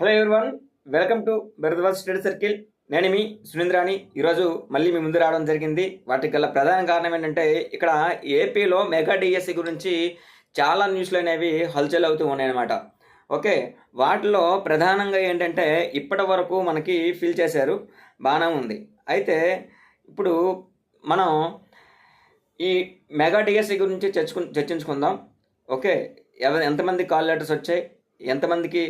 Hello everyone welcome to Bharadwaj study circle నేను మీ సునీంద్రాని ఈరోజు మళ్ళీ మీ ముందు రావడం జరిగింది. వాటికి గల ప్రధాన కారణం ఏంటంటే ఇక్కడ ఏపీలో మెగా డిఎస్సి గురించి చాలా న్యూస్లు అనేవి హల్చల్ అవుతూ ఉన్నాయన్నమాట. ఓకే వాటిలో ప్రధానంగా ఏంటంటే ఇప్పటి వరకు మనకి ఫిల్ చేశారు. బాగానే ఉంది. అయితే ఇప్పుడు మనం ఈ మెగా డిఎస్సి గురించి చర్చకు చర్చించుకుందాం. ఓకే ఎవ ఎంతమంది కాల్ లెటర్స్ వచ్చాయి? ఎంతమందికి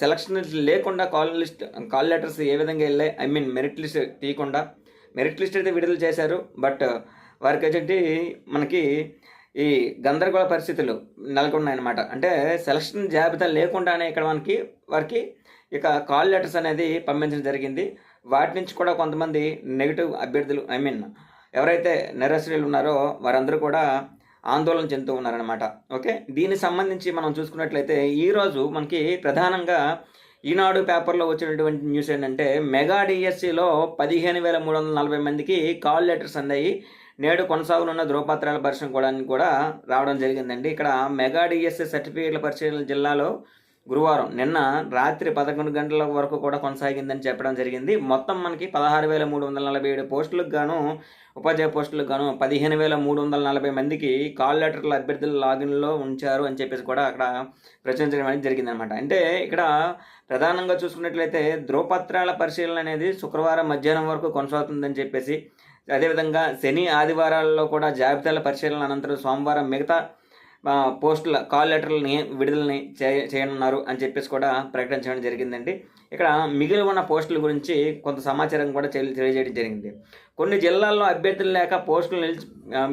సెలక్షన్ లేకుండా కాల్ లిస్ట్ కాల్ లెటర్స్ ఏ విధంగా వెళ్ళాయి? ఐ మీన్ మెరిట్ లిస్ట్ తీయకుండా. మెరిట్ లిస్ట్ అయితే విడుదల చేశారు బట్ వారికి వచ్చేటి మనకి ఈ గందరగోళ పరిస్థితులు నెలకొన్నాయన్నమాట. అంటే సెలక్షన్ జాబితా లేకుండానే ఇక్కడ మనకి వారికి ఇక కాల్ లెటర్స్ అనేది పంపించడం జరిగింది. వాటి నుంచి కూడా కొంతమంది నెగిటివ్ అభ్యర్థులు ఐ మీన్ ఎవరైతే నిరాశ్రయులు ఉన్నారో వారందరూ కూడా ఆందోళన చెందుతూ ఉన్నారనమాట ఓకే? దీనికి సంబంధించి మనం చూసుకున్నట్లయితే ఈరోజు మనకి ప్రధానంగా ఈనాడు పేపర్లో వచ్చినటువంటి న్యూస్ ఏంటంటే మెగా డిఎస్సిలో పదిహేను వేల మూడు వందల నలభై మందికి కాల్ లెటర్స్ అందాయి. నేడు కొనసాగనున్న ధ్రువపత్రాల పరిశ్రమ కూడా కూడా రావడం జరిగిందండి. ఇక్కడ మెగా డిఎస్సి సర్టిఫికేట్ల పరిశీలన జిల్లాలో గురువారం. నిన్న రాత్రి పదకొండు గంటల వరకు కూడా కొనసాగిందని చెప్పడం జరిగింది. మొత్తం మనకి పదహారు వేల మూడు వందల నలభై ఏడు పోస్టులకు గాను ఉపాధ్యాయ పోస్టులకు గాను పదిహేను వేల మూడు వందల నలభై మందికి కాల్ లెటర్ల అభ్యర్థులు లాగిన్లో ఉంచారు అని చెప్పేసి కూడా అక్కడ ప్రచురించడం అనేది జరిగిందనమాట అంటే ఇక్కడ ప్రధానంగా చూసుకున్నట్లయితే ధ్రువపత్రాల పరిశీలన అనేది శుక్రవారం మధ్యాహ్నం వరకు కొనసాగుతుందని చెప్పేసి అదేవిధంగా శని ఆదివారాల్లో కూడా జాబితాల పరిశీలన అనంతరం సోమవారం మిగతా పోస్టుల కాల్ లెటర్లని విడుదలని చే చేయనున్నారు అని చెప్పేసి కూడా ప్రకటించడం జరిగిందండి. ఇక్కడ మిగిలి ఉన్న పోస్టుల గురించి కొంత సమాచారం కూడా తెలియజేయడం జరిగింది. కొన్ని జిల్లాల్లో అభ్యర్థులు లేక పోస్టులు నిలిచి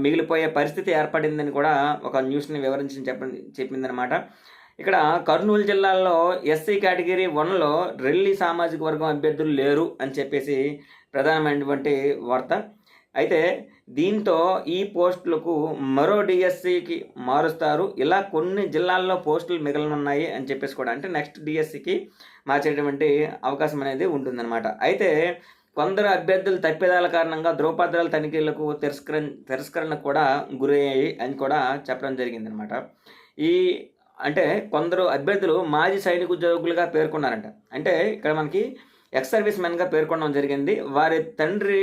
మిగిలిపోయే పరిస్థితి ఏర్పడిందని కూడా ఒక న్యూస్ని వివరించి చెప్ప చెప్పిందనమాట ఇక్కడ కర్నూలు జిల్లాలో ఎస్సీ కేటగిరీ వన్లో రెల్లి సామాజిక వర్గం అభ్యర్థులు లేరు అని చెప్పేసి ప్రధానమైనటువంటి వార్త. అయితే దీంతో ఈ పోస్టులకు మరో డిఎస్సికి మారుస్తారు. ఇలా కొన్ని జిల్లాల్లో పోస్టులు మిగిలినున్నాయి అని చెప్పేసి కూడా అంటే నెక్స్ట్ డిఎస్సికి మార్చేటువంటి అవకాశం అనేది ఉంటుందన్నమాట. అయితే కొందరు అభ్యర్థులు తప్పిదాల కారణంగా ధ్రువపత్రాల తనిఖీలకు తిరస్కరణ తిరస్కరణ కూడా గురయ్యాయి అని కూడా చెప్పడం జరిగిందనమాట ఈ అంటే కొందరు అభ్యర్థులు మాజీ సైనిక ఉద్యోగులుగా పేర్కొన్నారంట. అంటే ఇక్కడ మనకి ఎక్స్ సర్వీస్ మెన్గా పేర్కొనడం జరిగింది. వారి తండ్రి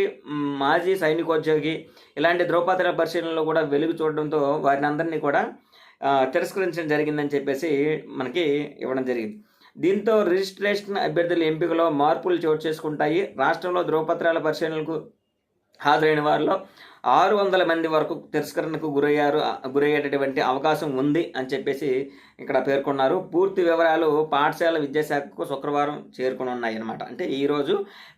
మాజీ సైనికోద్యోగి ఇలాంటి ద్రౌపదుల పరిశీలనలో కూడా వెలుగు చూడడంతో వారిని అందరినీ కూడా తిరస్కరించడం జరిగిందని చెప్పేసి మనకి ఇవ్వడం జరిగింది. దీంతో రిజిస్ట్రేషన్ అభ్యర్థుల ఎంపికలో మార్పులు చోటు చేసుకుంటాయి. రాష్ట్రంలో ధ్రువపత్రాల పరిశీలనలకు హాజరైన వారిలో ఆరు వందల మంది వరకు తిరస్కరణకు గురయ్యారు గురయ్యేటటువంటి అవకాశం ఉంది అని చెప్పేసి ఇక్కడ పేర్కొన్నారు. పూర్తి వివరాలు పాఠశాల విద్యాశాఖకు శుక్రవారం చేరుకుని ఉన్నాయి అనమాట అంటే ఈరోజు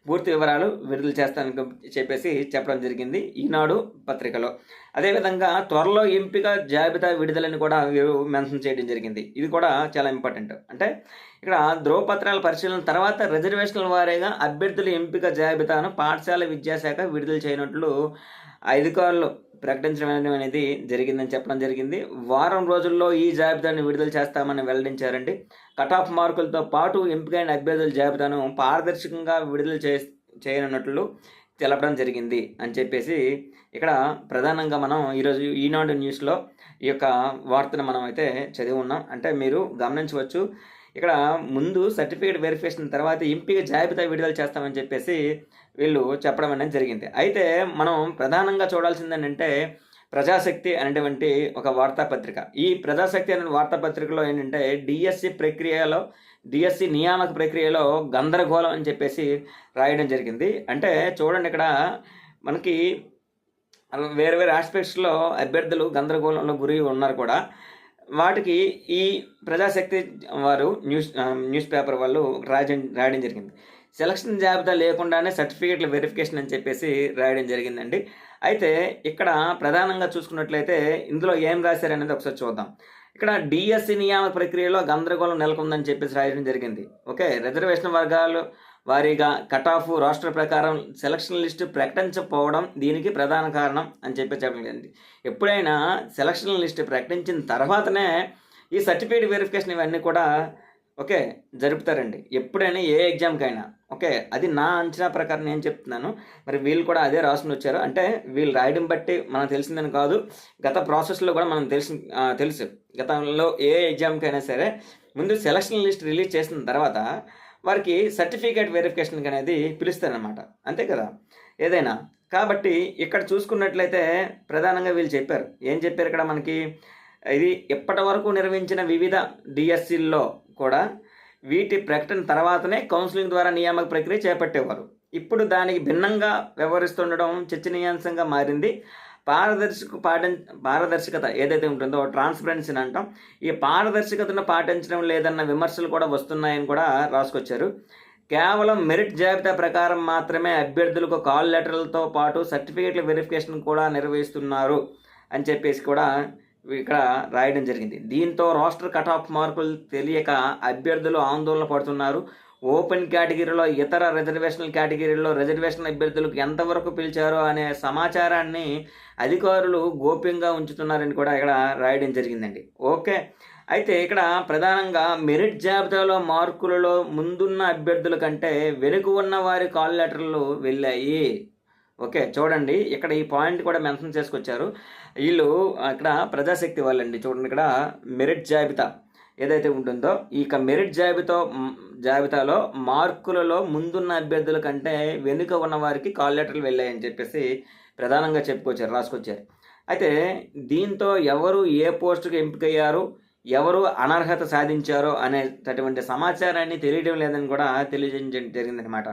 పూర్తి వివరాలు విడుదల చేస్తానని చెప్పేసి చెప్పడం జరిగింది ఈనాడు పత్రికలో. అదేవిధంగా త్వరలో ఎంపిక జాబితా విడుదలని కూడా వీరు మెన్షన్ చేయడం జరిగింది. ఇది కూడా చాలా ఇంపార్టెంట్. అంటే ఇక్కడ ధ్రువపత్రాల పరిశీలన తర్వాత రిజర్వేషన్ల వారీగా అభ్యర్థుల ఎంపిక జాబితాను పాఠశాల విద్యాశాఖ విడుదల చేయనట్లు అధికారులు ప్రకటించడం అనేది జరిగిందని చెప్పడం జరిగింది. వారం రోజుల్లో ఈ జాబితాను విడుదల చేస్తామని వెల్లడించారండి. కట్ ఆఫ్ మార్కులతో పాటు ఎంపికైన అభ్యర్థుల జాబితాను పారదర్శకంగా విడుదల చే చేయనున్నట్లు తెలపడం జరిగింది అని చెప్పేసి ఇక్కడ ప్రధానంగా మనం ఈరోజు ఈనాడు న్యూస్లో ఈ యొక్క వార్తను మనం అయితే చదివి ఉన్నాం. అంటే మీరు గమనించవచ్చు ఇక్కడ ముందు సర్టిఫికేట్ వెరిఫికేషన్ తర్వాత ఎంపిక జాబితా విడుదల చేస్తామని చెప్పేసి వీళ్ళు చెప్పడం అనేది జరిగింది. అయితే మనం ప్రధానంగా చూడాల్సింది ఏంటంటే ప్రజాశక్తి అనేటువంటి ఒక వార్తాపత్రిక. ఈ ప్రజాశక్తి అనే వార్తాపత్రికలో ఏంటంటే డిఎస్సి ప్రక్రియలో డిఎస్సి నియామక ప్రక్రియలో గందరగోళం అని చెప్పేసి రాయడం జరిగింది. అంటే చూడండి ఇక్కడ మనకి వేరే వేరే ఆస్పెక్ట్స్లో అభ్యర్థులు గందరగోళంలో గురి ఉన్నారు కూడా. వాటికి ఈ ప్రజాశక్తి వారు న్యూస్ న్యూస్ పేపర్ వాళ్ళు రాయడం రాయడం జరిగింది. సెలక్షన్ జాబితా లేకుండానే సర్టిఫికేట్ల వెరిఫికేషన్ అని చెప్పేసి రాయడం జరిగిందండి. అయితే ఇక్కడ ప్రధానంగా చూసుకున్నట్లయితే ఇందులో ఏం రాశారనేది ఒకసారి చూద్దాం. ఇక్కడ డిఎస్సి నియామక ప్రక్రియలో గందరగోళం నెలకొందని చెప్పేసి రాయడం జరిగింది. ఓకే రిజర్వేషన్ వర్గాలు వారీగా కటాఫ్ రాష్ట్ర ప్రకారం సెలక్షన్ లిస్టు ప్రకటించకపోవడం దీనికి ప్రధాన కారణం అని చెప్పి చెప్పడం ఎప్పుడైనా సెలక్షన్ లిస్ట్ ప్రకటించిన తర్వాతనే ఈ సర్టిఫికేట్ వెరిఫికేషన్ ఇవన్నీ కూడా ఓకే జరుపుతారండి. ఎప్పుడైనా ఏ ఎగ్జామ్కైనా ఓకే అది నా అంచనా ప్రకారం నేను చెప్తున్నాను. మరి వీళ్ళు కూడా అదే రాసుకుని వచ్చారు. అంటే వీళ్ళు రాయడం బట్టి మనకు తెలిసిందని కాదు గత ప్రాసెస్లో కూడా మనం తెలిసి తెలుసు. గతంలో ఏ ఎగ్జామ్కైనా సరే ముందు సెలక్షన్ లిస్ట్ రిలీజ్ చేసిన తర్వాత వారికి సర్టిఫికేట్ వెరిఫికేషన్ అనేది పిలుస్తారనమాట అంతే కదా? ఏదైనా. కాబట్టి ఇక్కడ చూసుకున్నట్లయితే ప్రధానంగా వీళ్ళు చెప్పారు. ఏం చెప్పారు ఇక్కడ మనకి? ఇది ఇప్పటి వరకు నిర్వహించిన వివిధ డిఎస్సిల్లో కూడా వీటి ప్రకటన తర్వాతనే కౌన్సిలింగ్ ద్వారా నియామక ప్రక్రియ చేపట్టేవారు. ఇప్పుడు దానికి భిన్నంగా వ్యవహరిస్తుండడం చర్చనీయాంశంగా మారింది. పారదర్శక పాటిం పారదర్శకత ఏదైతే ఉంటుందో ట్రాన్స్పరెన్సీని అంటాం. ఈ పారదర్శకతను పాటించడం లేదన్న విమర్శలు కూడా వస్తున్నాయని కూడా రాసుకొచ్చారు. కేవలం మెరిట్ జాబితా ప్రకారం మాత్రమే అభ్యర్థులకు కాల్ లెటర్లతో పాటు సర్టిఫికేట్ల వెరిఫికేషన్ కూడా నిర్వహిస్తున్నారు అని చెప్పేసి కూడా ఇక్కడ రాయడం జరిగింది. దీంతో రోస్టర్ కట్ ఆఫ్ మార్కులు తెలియక అభ్యర్థులు ఆందోళన పడుతున్నారు. ఓపెన్ కేటగిరీలో ఇతర రిజర్వేషన్ కేటగిరీలో రిజర్వేషన్ అభ్యర్థులకు ఎంతవరకు పిలిచారో అనే సమాచారాన్ని అధికారులు గోప్యంగా ఉంచుతున్నారని కూడా ఇక్కడ రాయడం జరిగిందండి. ఓకే. అయితే ఇక్కడ ప్రధానంగా మెరిట్ జాబితాలో మార్కులలో ముందున్న అభ్యర్థుల కంటే వెనుక ఉన్న వారి కాల్ లెటర్లు వెళ్ళాయి. ఓకే చూడండి. ఇక్కడ ఈ పాయింట్ కూడా మెన్షన్ చేసుకొచ్చారు. వీళ్ళు ఇక్కడ ప్రజాశక్తి వాళ్ళండి. చూడండి ఇక్కడ మెరిట్ జాబితా. ఏదైతే ఉంటుందో ఈ మెరిట్ జాబితా జాబితాలో మార్కులలో ముందున్న అభ్యర్థుల కంటే వెనుక ఉన్న వారికి కాల్ లెటర్లు వెళ్ళాయని చెప్పేసి ప్రధానంగా చెప్పుకొచ్చారు రాసుకొచ్చారు. అయితే దీంతో ఎవరు ఏ పోస్టుకు ఎంపికయ్యారు ఎవరు అనర్హత సాధించారో అనేటటువంటి సమాచారాన్ని తెలియడం లేదని కూడా తెలియజేయడం జరిగిందనమాట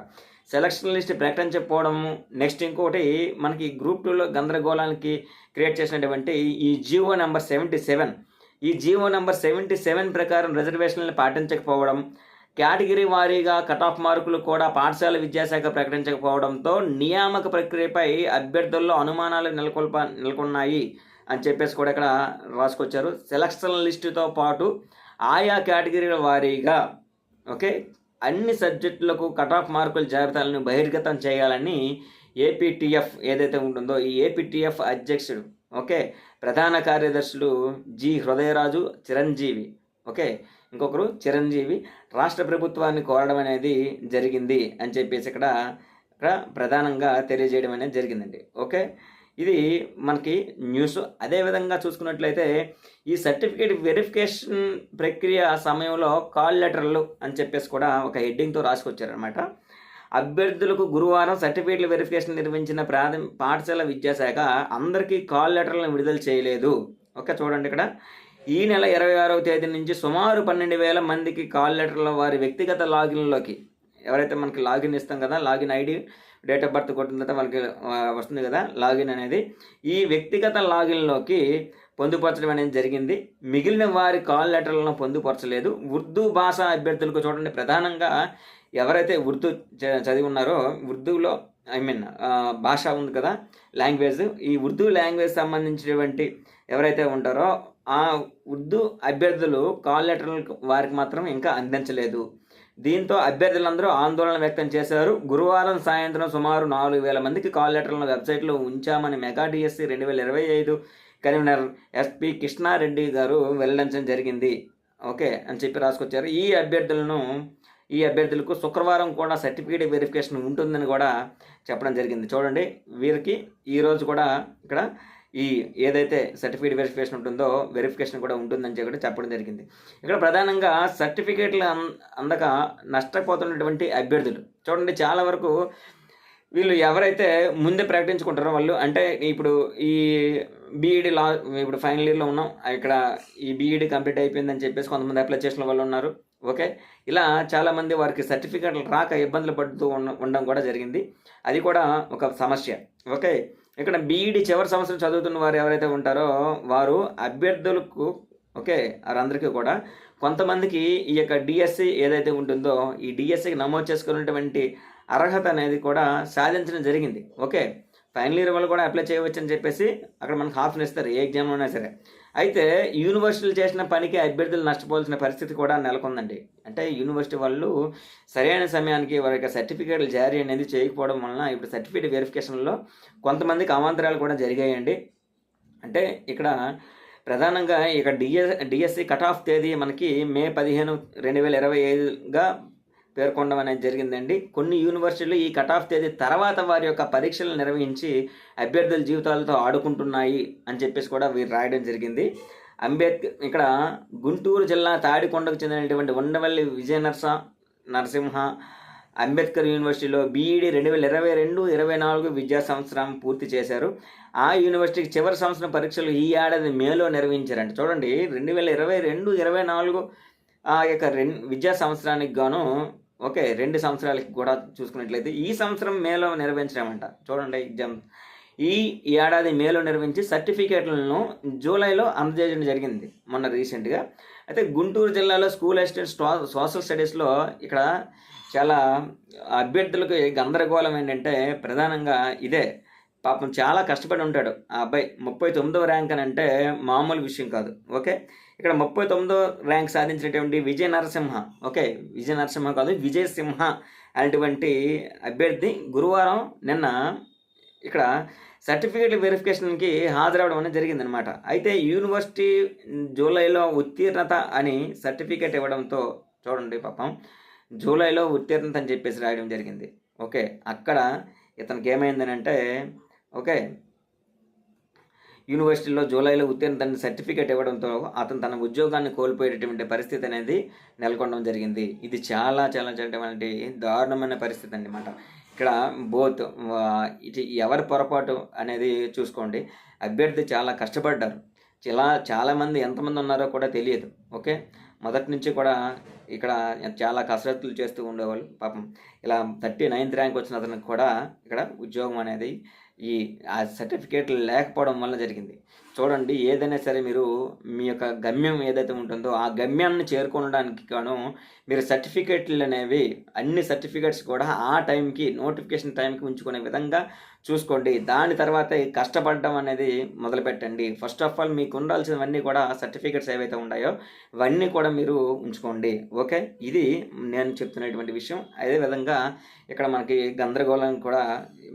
సెలక్షన్ లిస్ట్ ప్రకటించకపోవడము నెక్స్ట్ ఇంకోటి మనకి గ్రూప్ టూలో గందరగోళానికి క్రియేట్ చేసినటువంటి ఈ జియో నెంబర్ సెవెంటీ సెవెన్ ఈ జీవో నెంబర్ సెవెంటీ సెవెన్ ప్రకారం రిజర్వేషన్లను పాటించకపోవడం కేటగిరీ వారీగా కట్ ఆఫ్ మార్కులు కూడా పాఠశాల విద్యాశాఖ ప్రకటించకపోవడంతో నియామక ప్రక్రియపై అభ్యర్థుల్లో అనుమానాలు నెలకొల్ప నెలకొన్నాయి అని చెప్పేసి కూడా ఇక్కడ రాసుకొచ్చారు. సెలక్షన్ లిస్టుతో పాటు ఆయా కేటగిరీల వారీగా ఓకే అన్ని సబ్జెక్టులకు కట్ ఆఫ్ మార్కుల జాబితాలను బహిర్గతం చేయాలని ఏపీటీఎఫ్ ఏదైతే ఉంటుందో ఈ ఏపీటీఎఫ్ అధ్యక్షుడు ఓకే. ప్రధాన కార్యదర్శులు జి హృదయరాజు చిరంజీవి. ఓకే. ఇంకొకరు చిరంజీవి. రాష్ట్ర ప్రభుత్వాన్ని కోరడం అనేది జరిగింది అని చెప్పేసి ఇక్కడ ఇక్కడ ప్రధానంగా తెలియజేయడం అనేది జరిగిందండి. ఓకే. ఇది మనకి న్యూస్. అదేవిధంగా చూసుకున్నట్లయితే ఈ సర్టిఫికేట్ వెరిఫికేషన్ ప్రక్రియ సమయంలో కాల్ లెటర్లు అని చెప్పేసి కూడా ఒక హెడ్డింగ్తో రాసుకొచ్చారనమాట అభ్యర్థులకు గురువారం సర్టిఫికేట్ల వెరిఫికేషన్ నిర్వహించిన ప్రాథమిక పాఠశాల విద్యాశాఖ అందరికీ కాల్ లెటర్లను విడుదల చేయలేదు. ఓకే చూడండి ఇక్కడ. ఈ నెల ఇరవై ఆరవ తేదీ నుంచి సుమారు పన్నెండు వేల మందికి కాల్ లెటర్ల వారి వ్యక్తిగత లాగిన్లోకి ఎవరైతే మనకి లాగిన్ ఇస్తాం కదా login ID date of birth కొట్టిన తర్వాత వాళ్ళకి వస్తుంది కదా లాగిన్ అనేది. ఈ వ్యక్తిగత లాగిన్లోకి పొందుపరచడం అనేది జరిగింది. మిగిలిన వారి కాల్ లెటర్లను పొందుపరచలేదు. ఉర్దూ భాష అభ్యర్థులకు చూడండి. ప్రధానంగా ఎవరైతే ఉర్దూ చదివి ఉన్నారో ఉర్దూలో ఐ మీన్ భాష ఉంది కదా లాంగ్వేజ్. ఈ ఉర్దూ లాంగ్వేజ్ సంబంధించినటువంటి ఎవరైతే ఉంటారో ఆ ఉర్దూ అభ్యర్థులు కాల్ లెటర్లు వారికి మాత్రం ఇంకా అందించలేదు. దీంతో అభ్యర్థులందరూ ఆందోళన వ్యక్తం చేశారు. గురువారం సాయంత్రం సుమారు నాలుగు వేల మందికి కాల్ లెటర్లను వెబ్సైట్లో ఉంచామని మెగా డిఎస్సి రెండు వేల ఇరవై ఐదు కన్వీనర్ ఎస్పి కృష్ణారెడ్డి గారు వెల్లడించడం జరిగింది. ఓకే అని చెప్పి రాసుకొచ్చారు. ఈ అభ్యర్థులను ఈ అభ్యర్థులకు శుక్రవారం కూడా సర్టిఫికేట్ వెరిఫికేషన్ ఉంటుందని కూడా చెప్పడం జరిగింది. చూడండి వీరికి ఈరోజు కూడా ఇక్కడ ఈ ఏదైతే సర్టిఫికేట్ వెరిఫికేషన్ ఉంటుందో వెరిఫికేషన్ కూడా ఉంటుందని చెప్పి చెప్పడం జరిగింది. ఇక్కడ ప్రధానంగా సర్టిఫికేట్లు అందక నష్టపోతున్నటువంటి అభ్యర్థులు. చూడండి చాలా వరకు వీళ్ళు ఎవరైతే ముందే ప్రకటించుకుంటారో వాళ్ళు అంటే ఇప్పుడు ఈ బీఈడి లా ఇప్పుడు ఫైనల్ ఇయర్లో ఉన్నాం. ఇక్కడ ఈ బీఈడి కంప్లీట్ అయిపోయిందని చెప్పేసి కొంతమంది అప్లై చేసిన వాళ్ళు ఉన్నారు. ఓకే? ఇలా చాలామంది వారికి సర్టిఫికేట్లు రాక ఇబ్బందులు పడుతూ ఉండడం కూడా జరిగింది. అది కూడా ఒక సమస్య. ఓకే? ఇక్కడ బీఈడి చివరి సంవత్సరం చదువుతున్న వారు ఎవరైతే ఉంటారో వారు అభ్యర్థులకు ఓకే? వారందరికీ కూడా కొంతమందికి ఈ యొక్క డిఎస్సి ఏదైతే ఉంటుందో ఈ డిఎస్సికి నమోదు చేసుకున్నటువంటి అర్హత అనేది కూడా సాధించడం జరిగింది. ఓకే? ఫైనల్ ఇయర్ వాళ్ళు కూడా అప్లై చేయవచ్చు అని చెప్పేసి అక్కడ మనకు ఆప్షన్ ఇస్తారు ఏ ఎగ్జామ్లో అయినా సరే. అయితే యూనివర్సిటీలు చేసిన పనికి అభ్యర్థులు నష్టపోవాల్సిన పరిస్థితి కూడా నెలకొందండి. అంటే యూనివర్సిటీ వాళ్ళు సరైన సమయానికి వారి యొక్క సర్టిఫికేట్లు జారీ అనేది చేయకపోవడం వలన ఇప్పుడు సర్టిఫికేట్ వెరిఫికేషన్లో కొంతమందికి అవాంతరాలు కూడా జరిగాయండి. అంటే ఇక్కడ ప్రధానంగా ఇక డిఎస్ డిఎస్సి కట్ ఆఫ్ తేదీ మనకి మే పదిహేను రెండు వేల ఇరవై ఐదుగా పేర్కొనడం అనేది జరిగిందండి. కొన్ని యూనివర్సిటీలు ఈ కట్ ఆఫ్ తేదీ తర్వాత వారి యొక్క పరీక్షలు నిర్వహించి అభ్యర్థుల జీవితాలతో ఆడుకుంటున్నాయి అని చెప్పేసి కూడా వీరు రాయడం జరిగింది. అంబేద్కర్ ఇక్కడ గుంటూరు జిల్లా తాడికొండకు చెందినటువంటి ఉండవల్లి విజయ నరస నరసింహ అంబేద్కర్ యూనివర్సిటీలో బీఈడి రెండు వేల ఇరవై రెండు ఇరవై నాలుగు విద్యా సంవత్సరం పూర్తి చేశారు. ఆ యూనివర్సిటీకి చివరి సంవత్సరం పరీక్షలు ఈ ఏడాది మేలో నిర్వహించారంట చూడండి రెండు వేల ఇరవై రెండు ఇరవై నాలుగు ఆ యొక్క రెండు విద్యా సంవత్సరానికి గాను ఓకే రెండు సంవత్సరాలకి కూడా చూసుకున్నట్లయితే ఈ సంవత్సరం మేలో నిర్వహించడమంట. చూడండి ఎగ్జామ్. ఈ ఏడాది మేలో నిర్వహించి సర్టిఫికేట్లను జూలైలో అందజేయడం జరిగింది మొన్న రీసెంట్గా. అయితే గుంటూరు జిల్లాలో స్కూల్ అసిస్టెంట్ సోషల్ స్టడీస్లో ఇక్కడ చాలా అభ్యర్థులకు గందరగోళం ఏంటంటే ప్రధానంగా ఇదే. పాపం చాలా కష్టపడి ఉంటాడు ఆ అబ్బాయి. ముప్పై తొమ్మిదవ ర్యాంక్ అని అంటే మామూలు విషయం కాదు. ఓకే? ఇక్కడ ముప్పై తొమ్మిదో ర్యాంక్ సాధించినటువంటి విజయ నరసింహ. ఓకే విజయ నరసింహ కాదు విజయసింహ అనేటువంటి అభ్యర్థి గురువారం నిన్న ఇక్కడ సర్టిఫికేట్ వెరిఫికేషన్కి హాజరవడం అనేది జరిగిందనమాట అయితే యూనివర్సిటీ జూలైలో ఉత్తీర్ణత అని సర్టిఫికేట్ ఇవ్వడంతో చూడండి పాపం జూలైలో ఉత్తీర్ణత అని చెప్పేసి రాయడం జరిగింది. ఓకే అక్కడ ఇతనికి ఏమైందనంటే ఓకే యూనివర్సిటీలో జూలైలో ఉత్తీర్ణత సర్టిఫికేట్ ఇవ్వడంతో అతను తన ఉద్యోగాన్ని కోల్పోయేటటువంటి పరిస్థితి అనేది నెలకొనడం జరిగింది. ఇది చాలా చాలా చాలా దారుణమైన పరిస్థితి అన్నమాట. ఇక్కడ బోత్ ఇది ఎవరి పొరపాటు అనేది చూసుకోండి. అభ్యర్థి చాలా కష్టపడ్డారు. ఇలా చాలామంది ఎంతమంది ఉన్నారో కూడా తెలియదు. ఓకే? మొదటి నుంచి కూడా ఇక్కడ చాలా కసరత్తులు చేస్తూ ఉండేవాళ్ళు. పాపం ఇలా థర్టీ నైన్త్ ర్యాంక్ వచ్చిన అతనికి కూడా ఇక్కడ ఉద్యోగం అనేది ఈ ఆ సర్టిఫికేట్లు లేకపోవడం వల్ల జరిగింది. చూడండి ఏదైనా సరే మీరు మీ యొక్క గమ్యం ఏదైతే ఉంటుందో ఆ గమ్యాన్ని చేరుకోవడానికి గాను మీరు సర్టిఫికేట్లు అనేవి అన్ని సర్టిఫికేట్స్ కూడా ఆ టైంకి నోటిఫికేషన్ టైంకి ఉంచుకునే విధంగా చూసుకోండి. దాని తర్వాత కష్టపడడం అనేది మొదలుపెట్టండి. ఫస్ట్ ఆఫ్ ఆల్ మీకు ఉండాల్సినవన్నీ కూడా సర్టిఫికేట్స్ ఏవైతే ఉన్నాయో ఇవన్నీ కూడా మీరు ఉంచుకోండి. ఓకే? ఇది నేను చెప్తున్నటువంటి విషయం. అదేవిధంగా ఇక్కడ మనకి గందరగోళం కూడా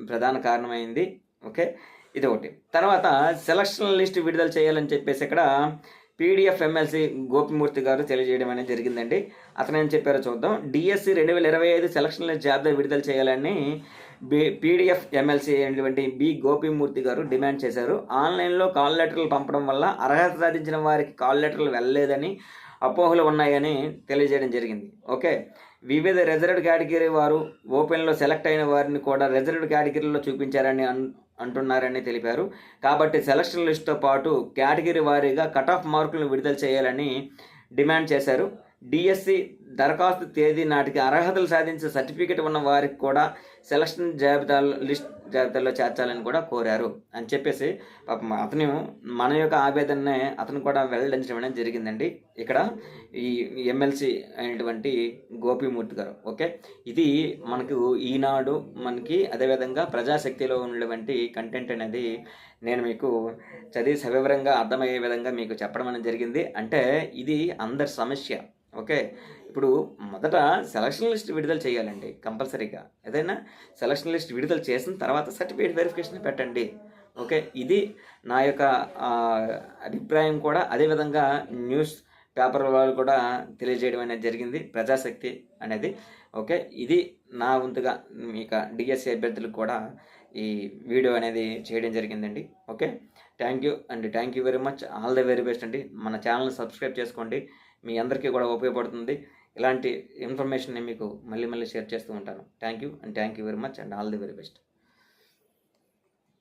ప్రధాన కారణమైంది. ఓకే? ఇది ఒకటి తర్వాత సెలక్షన్ లిస్ట్ విడుదల చేయాలని చెప్పేసి ఇక్కడ పీడిఎఫ్ ఎమ్మెల్సీ గోపిమూర్తి గారు తెలియజేయడం అనేది జరిగిందండి. అతను ఏం చెప్పారో చూద్దాం. డిఎస్సి రెండు వేల ఇరవై ఐదు సెలక్షన్ లిస్ట్ జాబితా విడుదల చేయాలని బి పీడిఎఫ్ ఎమ్మెల్సీ అయినటువంటి బి గోపిమూర్తి గారు డిమాండ్ చేశారు. ఆన్లైన్లో కాల్ లెటర్లు పంపడం వల్ల అర్హత సాధించిన వారికి కాల్ లెటర్లు వెళ్ళలేదని అపోహలు ఉన్నాయని తెలియజేయడం జరిగింది. ఓకే. వివిధ రిజర్వ్డ్ కేటగిరీ వారు ఓపెన్లో సెలెక్ట్ అయిన వారిని కూడా రిజర్వ్డ్ కేటగిరీలో చూపించారని అంటున్నారని తెలిపారు. కాబట్టి సెలక్షన్ లిస్ట్తో పాటు కేటగిరీ వారీగా కట్ ఆఫ్ మార్కులను విడుదల చేయాలని డిమాండ్ చేశారు. డిఎస్సి దరఖాస్తు తేదీ నాటికి అర్హతలు సాధించే సర్టిఫికేట్ ఉన్న వారికి కూడా సెలక్షన్ జాబితాలో లిస్ట్ జాబితాలో చేర్చాలని కూడా కోరారు. అని చెప్పేసి పాపం అతను మన యొక్క ఆవేదననే అతను కూడా వెల్లడించడం అనేది జరిగిందండి. ఇక్కడ ఈ ఎమ్మెల్సీ అయినటువంటి గోపిమూర్తి గారు ఓకే? ఇది మనకు ఈనాడు మనకి అదేవిధంగా ప్రజాశక్తిలో ఉన్నటువంటి కంటెంట్ అనేది నేను మీకు చదివి సవివరంగా అర్థమయ్యే విధంగా మీకు చెప్పడం అనేది జరిగింది. అంటే ఇది అందరి సమస్య ఓకే? ఇప్పుడు మొదట సెలక్షన్ లిస్ట్ విడుదల చేయాలండి కంపల్సరీగా. ఏదైనా సెలక్షన్ లిస్ట్ విడుదల చేసిన తర్వాత సర్టిఫికేట్ వెరిఫికేషన్ పెట్టండి. ఓకే ఇది నా యొక్క అభిప్రాయం కూడా. అదేవిధంగా న్యూస్ పేపర్ వాళ్ళు కూడా తెలియజేయడం అనేది జరిగింది ప్రజాశక్తి అనేది. ఓకే ఇది నా వంతుగా మీకు డిఎస్సి అభ్యర్థులకు కూడా ఈ వీడియో అనేది చేయడం జరిగిందండి. Okay thank you and thank you very much all the very best అండి. మన ఛానల్ని సబ్స్క్రైబ్ చేసుకోండి. మీ అందరికీ కూడా ఉపయోగపడుతుంది. ఇలాంటి ఇన్ఫర్మేషన్ని మీకు మళ్ళీ మళ్ళీ షేర్ చేస్తూ ఉంటాను. Thank you and thank you very much and all the very best